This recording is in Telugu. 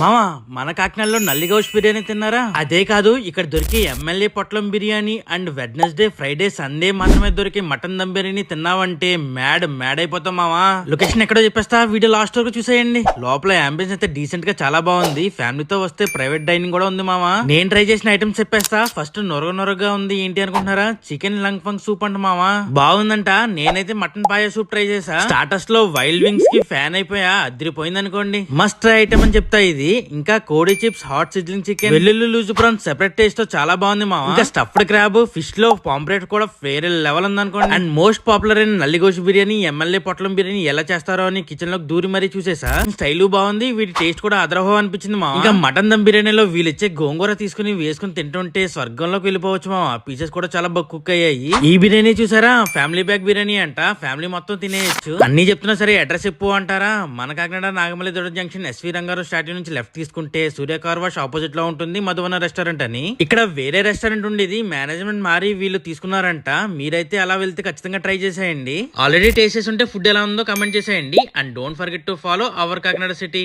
మామా మన కాకినాడలో నల్లిగౌష్ బిర్యానీ తిన్నారా? అదే కాదు ఇక్కడ దొరికే ఎమ్మెల్యే పొట్లం biryani and Wednesday Friday Sunday మాత్రమే దొరికే మటన్ దమ్ బిర్యానీ తిన్నావంటే మ్యాడ్ మ్యాడ్ అయిపోతాం మామా. లొకేషన్ ఎక్కడో చెప్పేస్తా వీడియో లాస్ట్ వరకు చూసేయండి. లోపల అంబియన్స్ అయితే డీసెంట్గా చాలా బాగుంది. ఫ్యామిలీతో వస్తే ప్రైవేట్ డైనింగ్ కూడా ఉంది మామా. నేను ట్రై చేసిన ఐటమ్స్ చెప్పేస్తా. ఫస్ట్ నొరగ నొరగగా ఉంది ఏంటి అనుకుంటున్నారా? చికెన్ లంగ్ ఫంగ్ సూప్ అంట మామా. బాగుందంట నేనైతే మటన్ పాయ సూప్ ట్రై చేసా స్టార్టర్స్లో వైల్డ్ వింగ్స్కి ఫ్యాన్ అయిపోయా అదిరిపోయింది అనుకోండి మస్ట్ ట్రై ఐటమ్ అని చెప్తా ఇది. ఇంకా కోడి చిప్స్ హాట్ సిజ్లింగ్ చికెన్ వెల్లుల్లి లూజు ప్రాన్స్ సెపరేట్ టేస్ట్తో చాలా బాగుంది మా ఇంకా స్టఫ్డ్ క్రాబ్ ఫిష్లో పాంప్లెట్ కూడా వేరే లెవెల్ ఉంది అనుకోండి అండ్ మోస్ట్ పాపులర్ అయిన నల్లిగోషి బిర్యానీ ఎమ్మెల్యే పొట్లం బిర్యానీ ఎలా చేస్తారో అని కిచెన్లోకి దూరి మరీ చూసేసా. స్టైల్ బాగుంది వీటి టేస్ట్ కూడా అదరహో అనిపించింది మా ఇంకా మటన్ దమ్ బిర్యానీలో వీళ్ళు ఇచ్చే గోంగూర తీసుకుని వేసుకుని తింటుంటే స్వర్గంలోకి వెళ్ళిపోవచ్చు మా పీసెస్ కూడా చాలా బాగా కుక్ అయ్యాయి. ఈ బిర్యానీ చూసారా? ఫ్యామిలీ బ్యాగ్ బిర్యానీ అంట. ఫ్యామిలీ మొత్తం తినేయచ్చు. అన్ని చెప్తున్నా సరే అడ్రస్ చెప్పు అంటారా? మన కాకినాడ నాగమల్లి దొడ జంక్షన్ ఎస్వి రంగారావు స్టాట్యూ నుంచి లెఫ్ట్ తీసుకుంటే సూర్య కార్ వాష్ ఆపోజిట్లో ఉంటుంది మధువన రెస్టారెంట్ అని. ఇక్కడ వేరే రెస్టారెంట్ ఉండేది మేనేజ్మెంట్ మారి వీళ్ళు తీసుకున్నారంట. మీరైతే అలా వెళ్తే ఖచ్చితంగా ట్రై చేసేయండి. ఆల్రెడీ టేస్ట్ చేసి ఉంటే ఫుడ్ ఎలా ఉందో కమెంట్ చేసేయండి. And don't forget to follow our Kakinada city